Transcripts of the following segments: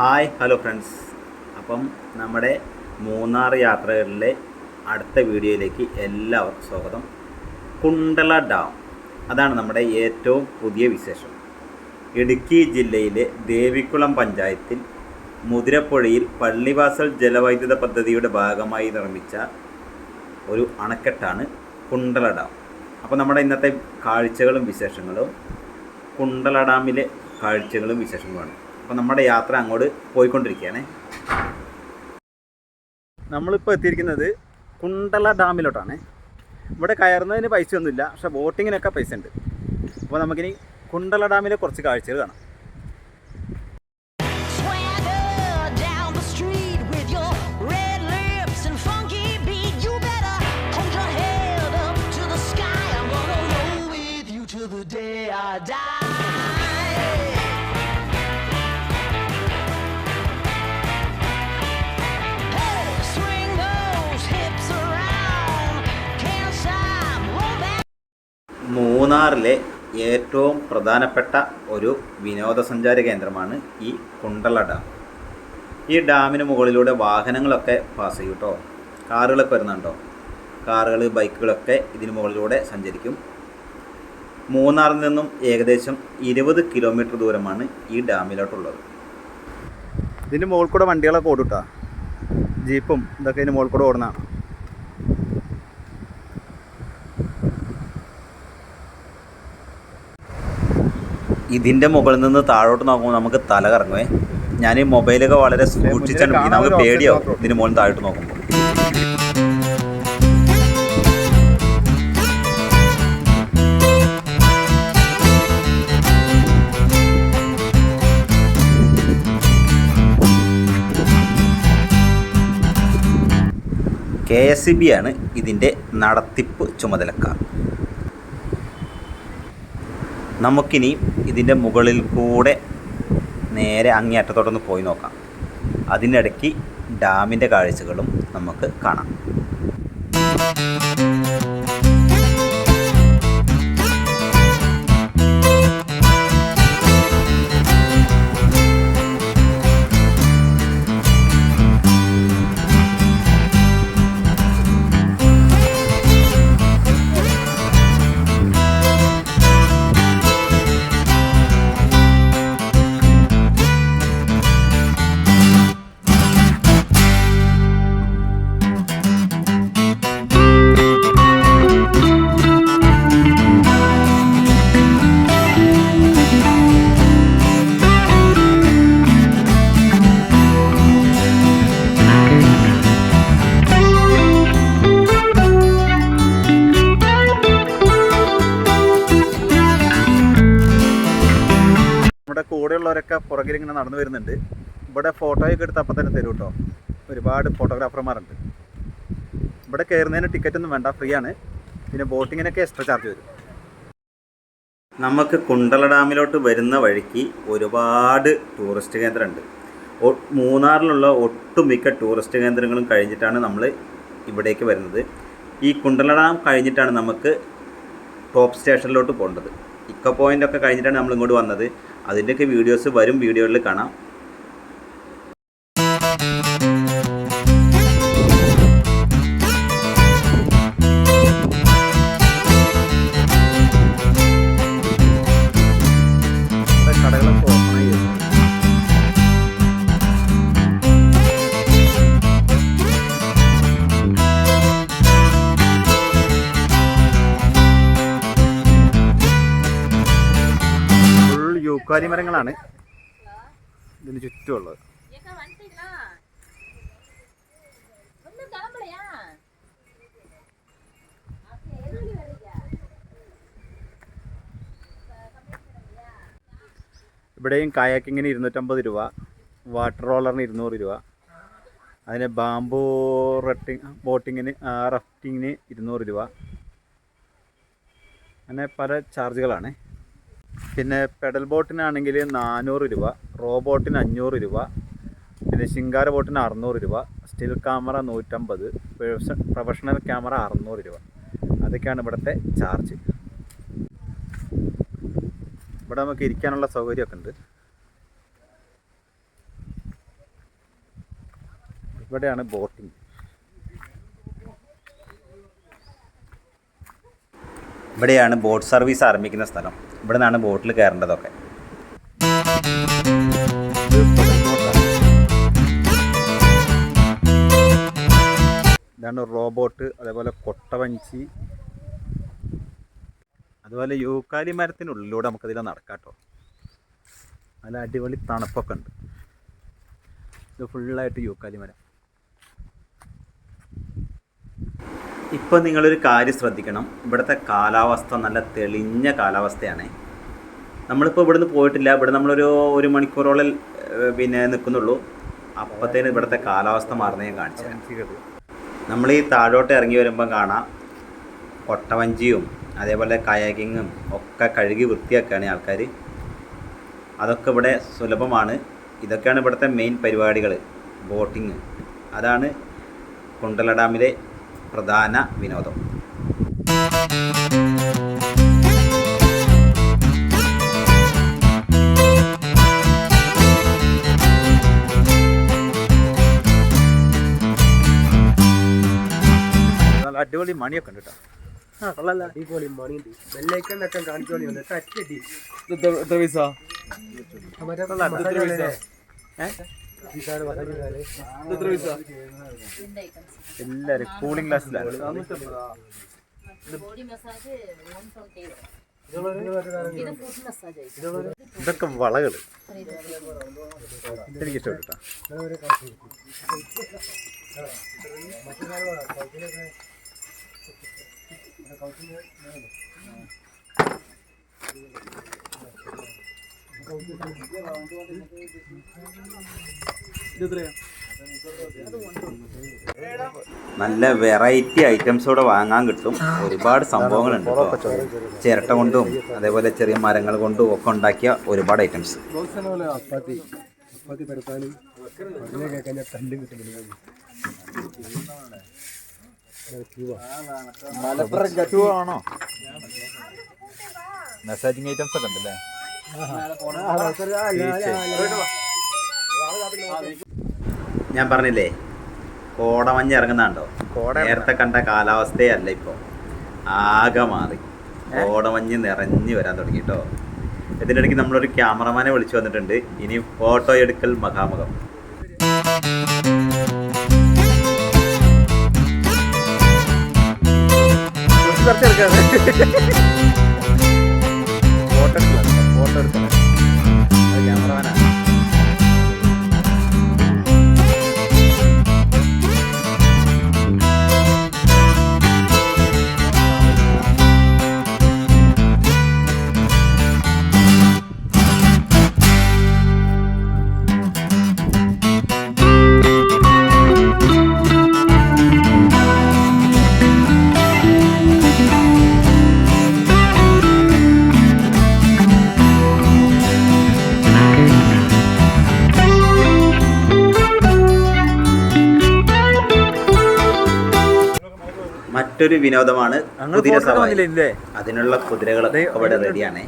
Hi hello friends. അപ്പം നമ്മുടെ മൂന്നാർ യാത്രകളിലെ അടുത്ത വീഡിയോയിലേക്ക് എല്ലാവർക്കും സ്വാഗതം. കുണ്ടള ഡാം അതാണ് നമ്മുടെ ഏറ്റവും പുതിയ വിശേഷം. ഇടുക്കി ജില്ലയിലെ ദേവികുളം പഞ്ചായത്തിൽ മുതിരപ്പുഴയിൽ പള്ളിവാസൽ ജലവൈദ്യുത പദ്ധതിയുടെ ഭാഗമായി നിർമ്മിച്ച ഒരു അണക്കെട്ടാണ് കുണ്ടള ഡാം. അപ്പോൾ നമ്മുടെ ഇന്നത്തെ കാഴ്ചകളും വിശേഷങ്ങളും കുണ്ടള ഡാമിലെ കാഴ്ചകളും വിശേഷങ്ങളുമാണ്. അപ്പോൾ നമ്മുടെ യാത്ര അങ്ങോട്ട് പോയിക്കൊണ്ടിരിക്കുകയാണ്. നമ്മളിപ്പോൾ എത്തിയിരിക്കുന്നത് കുണ്ടള ഡാമിലോട്ടാണ്. ഇവിടെ കയറുന്നതിന് പൈസ ഒന്നുമില്ല പക്ഷേ ബോട്ടിങ്ങിനൊക്കെ പൈസ ഉണ്ട് അപ്പോൾ നമുക്കിനി കുണ്ടള ഡാമിലെ കുറച്ച് കാഴ്ചകൾ കാണാം. ഏറ്റവും പ്രധാനപ്പെട്ട ഒരു വിനോദസഞ്ചാര കേന്ദ്രമാണ് ഈ കുണ്ടള ഡാം. ഈ ഡാമിന് മുകളിലൂടെ വാഹനങ്ങളൊക്കെ പാസ് ചെയ്യും കേട്ടോ കാറുകളൊക്കെ വരുന്നുണ്ടോ? കാറുകൾ ബൈക്കുകളൊക്കെ ഇതിന് മുകളിലൂടെ സഞ്ചരിക്കും. മൂന്നാറിൽ നിന്നും ഏകദേശം ഇരുപത് കിലോമീറ്റർ ദൂരമാണ് ഈ ഡാമിലോട്ടുള്ളത്. ഇതിന്റെ മുകളിൽ കൂടെ വണ്ടികളൊക്കെ ഓടുട്ടാ ജീപ്പും ഇതൊക്കെ ഇതിന് മുകളിൽ കൂടെ ഓടുന്നതാണ്. ഇതിന്റെ മുകളിൽ നിന്ന് താഴോട്ട് നോക്കുമ്പോൾ നമുക്ക് തല കറങ്ങുവേ ഞാൻ ഈ മൊബൈലൊക്കെ വളരെ സൂക്ഷിച്ചാണ്. നമുക്ക് പേടിയാവും ഇതിന് മുകളിൽ താഴോട്ട് നോക്കുമ്പോൾ കെ എസ് സി ബി ആണ് ഇതിന്റെ നടത്തിപ്പ് ചുമതലക്കാർ നമുക്കിനി ഇതിന്റെ മുകളിൽ കൂടെ നേരെ അങ്ങേയറ്റത്തോട്ടൊന്ന് പോയി നോക്കാം. അതിനിടയ്ക്ക് ഡാമിന്റെ കാഴ്ചകളും നമുക്ക് കാണാം. കൂടെയുള്ളവരൊക്കെ പുറകിൽ ഇങ്ങനെ നടന്നു വരുന്നുണ്ട്. ഇവിടെ ഫോട്ടോയൊക്കെ എടുത്ത് അപ്പം തന്നെ തരും കേട്ടോ ഒരുപാട് ഫോട്ടോഗ്രാഫർമാരുണ്ട് ഇവിടെ കയറുന്നതിന് ടിക്കറ്റ് ഒന്നും വേണ്ട ഫ്രീ ആണ്. പിന്നെ ബോട്ടിങ്ങിനൊക്കെ എക്സ്ട്രാ ചാർജ് വരും. നമുക്ക് കുണ്ടള ഡാമിലോട്ട് വരുന്ന വഴിക്ക് ഒരുപാട് ടൂറിസ്റ്റ് കേന്ദ്രമുണ്ട്. മൂന്നാറിലുള്ള ഒട്ടുമിക്ക ടൂറിസ്റ്റ് കേന്ദ്രങ്ങളും കഴിഞ്ഞിട്ടാണ് നമ്മൾ ഇവിടേക്ക് വരുന്നത്. ഈ കുണ്ടള ഡാം കഴിഞ്ഞിട്ടാണ് നമുക്ക് ടോപ്പ് സ്റ്റേഷനിലോട്ട് പോകേണ്ടത്. ഇക്ക പോയിന്റ് ഒക്കെ കഴിഞ്ഞിട്ടാണ് നമ്മൾ ഇങ്ങോട്ട് വന്നത്. അതിന്റെയൊക്കെ വീഡിയോസ് വരും വീഡിയോകളിൽ കാണാം. സുപാരി മരങ്ങളാണ് ഇതിന് ചുറ്റുമുള്ളത്. ഇവിടെയും കായാക്കിങ്ങിന് ഇരുന്നൂറ്റമ്പത് രൂപ വാട്ടർ റോളറിന് ഇരുന്നൂറ് രൂപ അതിന് ബാംബു റട്ടിങ് ബോട്ടിങ്ങിന് റഫ്റ്റിങ്ങിന് ഇരുന്നൂറ് രൂപ. അങ്ങനെ പല ചാർജുകളാണ്. പിന്നെ പെഡൽ ബോട്ടിനാണെങ്കിൽ നാനൂറ് രൂപ റോ ബോട്ടിന് അഞ്ഞൂറ് രൂപ പിന്നെ ശിങ്കാര ബോട്ടിന് അറുന്നൂറ് രൂപ സ്റ്റിൽ ക്യാമറ നൂറ്റമ്പത് പ്രൊഫഷണൽ ക്യാമറ അറുന്നൂറ് രൂപ. അതൊക്കെയാണ് ഇവിടുത്തെ ചാർജ്. ഇവിടെ നമുക്ക് ഇരിക്കാനുള്ള സൗകര്യമൊക്കെ ഉണ്ട്. ഇവിടെയാണ് ബോട്ടിംഗ്. ഇവിടെയാണ് ബോട്ട് സർവീസ് ആരംഭിക്കുന്ന സ്ഥലം. ഇവിടെ നിന്നാണ് ബോട്ടിൽ കയറേണ്ടതൊക്കെ. ഇതാണ് റോബോട്ട് അതേപോലെ കൊട്ടവഞ്ചി. അതുപോലെ യൂക്കാലി മരത്തിനുള്ളിലൂടെ നമുക്കതിൽ നടക്കാട്ടോ കേട്ടോ. നല്ല അടിപൊളി തണുപ്പൊക്കെ ഉണ്ട്. ഇത് ഫുള്ളായിട്ട് യൂക്കാലി മരം. ഇപ്പം നിങ്ങളൊരു കാര്യം ശ്രദ്ധിക്കണം. ഇവിടുത്തെ കാലാവസ്ഥ നല്ല തെളിഞ്ഞ കാലാവസ്ഥയാണ്. നമ്മളിപ്പോൾ ഇവിടുന്ന് പോയിട്ടില്ല. ഇവിടെ നമ്മളൊരു ഒരു മണിക്കൂറോളം പിന്നെ നിൽക്കുന്നുള്ളൂ അപ്പത്തേന് ഇവിടുത്തെ കാലാവസ്ഥ മാറുന്ന ഞാൻ കാണിച്ചു നമ്മൾ ഈ താഴോട്ട് ഇറങ്ങി വരുമ്പോൾ കാണാം. കൊട്ടവഞ്ചിയും അതേപോലെ കയാക്കിങ്ങും ഒക്കെ കഴുകി വൃത്തിയാക്കുകയാണ് ആൾക്കാർ അതൊക്കെ ഇവിടെ സുലഭമാണ്. ഇതൊക്കെയാണ് ഇവിടുത്തെ മെയിൻ പരിപാടികൾ ബോട്ടിങ്. അതാണ് കുണ്ടല ഡാമിലെ പ്രധാന വിനോദം. നല്ല അടിപൊളി മണിയൊക്കെ ഉണ്ട് കേട്ടോ. അടിപൊളി മണിയുണ്ട്. ബെല്ലൈക്കൺ ഒക്കെ കാണിച്ചോളി വന്നിട്ട് അറ്റടി എത്ര പൈസ? എത്ര പൈസ? എല്ലാവരും കൂളിംഗ് ഗ്ലാസ്സിലാണ് ഇതൊക്കെ വളകൾ എനിക്ക് ഇഷ്ടപ്പെട്ടു നല്ല വെറൈറ്റി ഐറ്റംസ് ഇവിടെ വാങ്ങാൻ കിട്ടും. ഒരുപാട് സംഭവങ്ങളുണ്ട്. ചിരട്ട കൊണ്ടും അതേപോലെ ചെറിയ മരങ്ങൾ കൊണ്ടും ഒക്കെ ഉണ്ടാക്കിയ ഒരുപാട് ഐറ്റംസ് മലപ്പുറം ആണോ? മെസ്സാജിങ് ഐറ്റംസ് ഒക്കെ ഉണ്ടല്ലേ? ഞാൻ പറഞ്ഞില്ലേ കോടമഞ്ഞ് ഇറങ്ങുന്നുണ്ടോ നേരത്തെ കണ്ട കാലാവസ്ഥയല്ല ഇപ്പൊ. ഇപ്പോൾ ആകെ മാറി. കോടമഞ്ഞ് നിറഞ്ഞു വരാൻ തുടങ്ങി കേട്ടോ ഇതിന്റെ ഇടയ്ക്ക് നമ്മളൊരു ക്യാമറമാനെ വിളിച്ചു വന്നിട്ടുണ്ട്. ഇനി ഫോട്ടോ എടുക്കൽ മഹാമുഖം. ഫോട്ടോ എടുക്കല ഫോട്ടോ മറ്റൊരു വിനോദമാണ് കുതിര സവാരി. അതിനുള്ള കുതിരകൾ അവിടെ റെഡിയാണ്.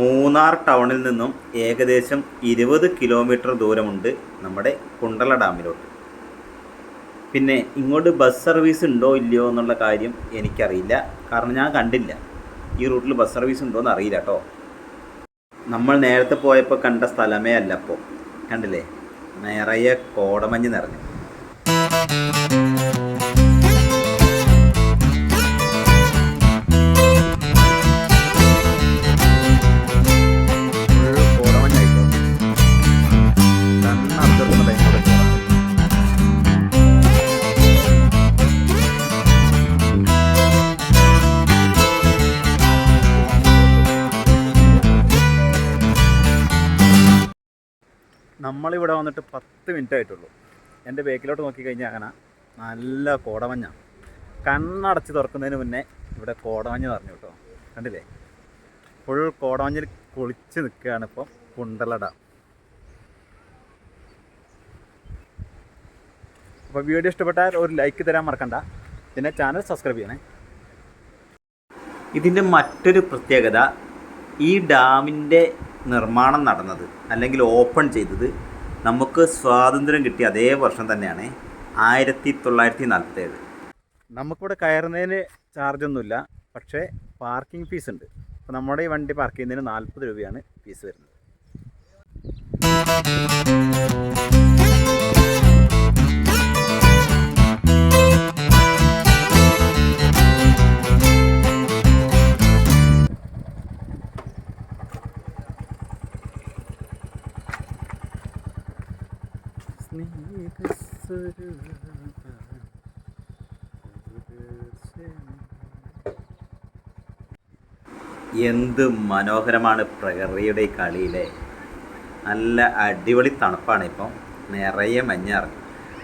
മൂന്നാർ ടൗണിൽ നിന്നും ഏകദേശം ഇരുപത് കിലോമീറ്റർ ദൂരമുണ്ട് നമ്മുടെ കുണ്ടള ഡാമിലോട്ട്. പിന്നെ ഇങ്ങോട്ട് ബസ് സർവീസ് ഉണ്ടോ ഇല്ലയോ എന്നുള്ള കാര്യം എനിക്കറിയില്ല. കാരണം ഞാൻ കണ്ടില്ല. ഈ റൂട്ടിൽ ബസ് സർവീസ് ഉണ്ടോ എന്ന് അറിയില്ല കേട്ടോ. നമ്മൾ നേരത്തെ പോയപ്പോൾ കണ്ട സ്ഥലമേ അല്ല അപ്പോൾ. കണ്ടില്ലേ? നിറയെ കോടമഞ്ഞ് നിറഞ്ഞു. നമ്മളിവിടെ വന്നിട്ട് പത്ത് മിനിറ്റ് ആയിട്ടുള്ളൂ എന്റെ ബേക്കിലോട്ട് നോക്കിക്കഴിഞ്ഞാൽ അങ്ങനെ നല്ല കോടമഞ്ഞ. കണ്ണടച്ച് തുറക്കുന്നതിന് മുന്നേ ഇവിടെ കോടമഞ്ഞ് നിറഞ്ഞു കേട്ടോ. കണ്ടില്ലേ? ഫുൾ കോടമഞ്ഞിൽ കുളിച്ച് നിൽക്കുകയാണ് ഇപ്പോൾ കുണ്ടല ഡാം അപ്പോൾ വീഡിയോ ഇഷ്ടപ്പെട്ടാൽ ഒരു ലൈക്ക് തരാൻ മറക്കണ്ട. പിന്നെ ചാനൽ സബ്സ്ക്രൈബ് ചെയ്യണേ. ഇതിന്റെ മറ്റൊരു പ്രത്യേകത ഈ ഡാമിന്റെ നിർമ്മാണം നടന്നത് അല്ലെങ്കിൽ ഓപ്പൺ ചെയ്തത് നമുക്ക് സ്വാതന്ത്ര്യം കിട്ടിയ അതേ വർഷം തന്നെയാണ് ആയിരത്തി തൊള്ളായിരത്തി നാൽപ്പത്തേഴ് നമുക്കിവിടെ കയറുന്നതിന് ചാർജൊന്നുമില്ല പക്ഷേ പാർക്കിംഗ് ഫീസ് ഉണ്ട്. അപ്പോൾ നമ്മുടെ ഈ വണ്ടി പാർക്ക് ചെയ്യുന്നതിന് നാൽപ്പത് രൂപയാണ് ഫീസ് വരുന്നത്. എന്ത് മനോഹരമാണ് പ്രകൃതിയുടെ ഈ കളിയിലെ. നല്ല അടിപൊളി തണുപ്പാണ് ഇപ്പം. നിറയെ മഞ്ഞിറങ്ങി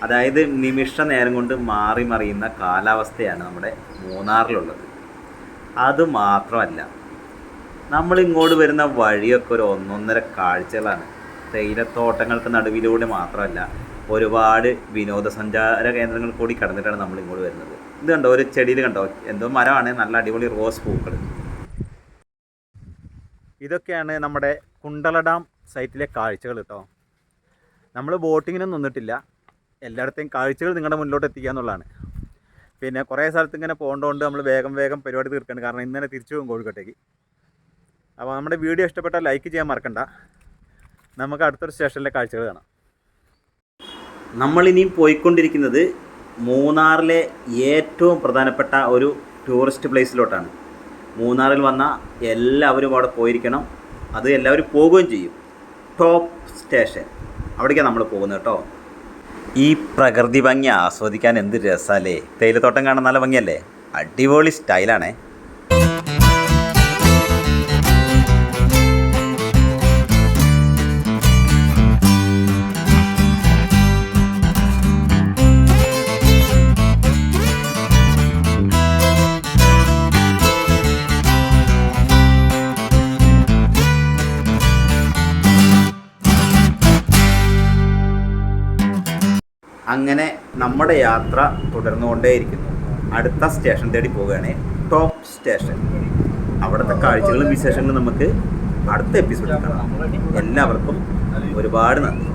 അതായത് നിമിഷ നേരം കൊണ്ട് മാറി മറിയുന്ന കാലാവസ്ഥയാണ് നമ്മുടെ മൂന്നാറിലുള്ളത്. അത് മാത്രമല്ല നമ്മളിങ്ങോട്ട് വരുന്ന വഴിയൊക്കെ ഒരു ഒന്നൊന്നര കാഴ്ചകളാണ്. തേയിലത്തോട്ടങ്ങൾക്ക് നടുവിലൂടെ മാത്രമല്ല ഒരുപാട് വിനോദസഞ്ചാര കേന്ദ്രങ്ങൾ കൂടി കടന്നിട്ടാണ് നമ്മൾ ഇങ്ങോട്ട് വരുന്നത്. ഇത് കണ്ടോ? ഒരു ചെടിയിൽ കണ്ടോ? എന്തോ മരമാണ്. നല്ല അടിപൊളി റോസ് പൂക്കൾ ഇതൊക്കെയാണ് നമ്മുടെ കുണ്ടള ഡാം സൈറ്റിലെ കാഴ്ചകൾ കേട്ടോ നമ്മൾ ബോട്ടിങ്ങിനും നിന്നിട്ടില്ല. എല്ലായിടത്തെയും കാഴ്ചകൾ നിങ്ങളുടെ മുന്നിലോട്ട് എത്തിക്കുക എന്നുള്ളതാണ്. പിന്നെ കുറേ സ്ഥലത്ത് ഇങ്ങനെ പോകേണ്ടതുകൊണ്ട് നമ്മൾ വേഗം വേഗം പരിപാടി തീർക്കണം കാരണം ഇന്നലെ തിരിച്ചു പോകും കോഴിക്കോട്ടേക്ക്. അപ്പോൾ നമ്മുടെ വീഡിയോ ഇഷ്ടപ്പെട്ടാൽ ലൈക്ക് ചെയ്യാൻ മറക്കണ്ട. നമുക്ക് അടുത്തൊരു സ്റ്റേഷനിലെ കാഴ്ചകൾ കാണാം. നമ്മളിനിയും പോയിക്കൊണ്ടിരിക്കുന്നത് മൂന്നാറിലെ ഏറ്റവും പ്രധാനപ്പെട്ട ഒരു ടൂറിസ്റ്റ് പ്ലേസിലോട്ടാണ് മൂന്നാറിൽ വന്ന എല്ലാവരും അവിടെ പോയിരിക്കണം. അത് എല്ലാവരും പോവുകയും ചെയ്യും. ടോപ്പ് സ്റ്റേഷൻ അവിടേക്കാണ് നമ്മൾ പോകുന്നത് കേട്ടോ. ഈ പ്രകൃതി ഭംഗി ആസ്വദിക്കാൻ എന്ത് രസമല്ലേ തേയിലത്തോട്ടം കാണാൻ നല്ല ഭംഗിയല്ലേ? അടിപൊളി സ്റ്റൈലാണേ അങ്ങനെ നമ്മുടെ യാത്ര തുടർന്നുകൊണ്ടേയിരിക്കുന്നു. അടുത്ത സ്റ്റേഷൻ തേടി പോവുകയാണ് ടോപ്പ് സ്റ്റേഷൻ. അവിടുത്തെ കാഴ്ചകളും വിശേഷങ്ങളും നമുക്ക് അടുത്ത എപ്പിസോഡിൽ കാണാം. എല്ലാവർക്കും ഒരുപാട് നന്ദി.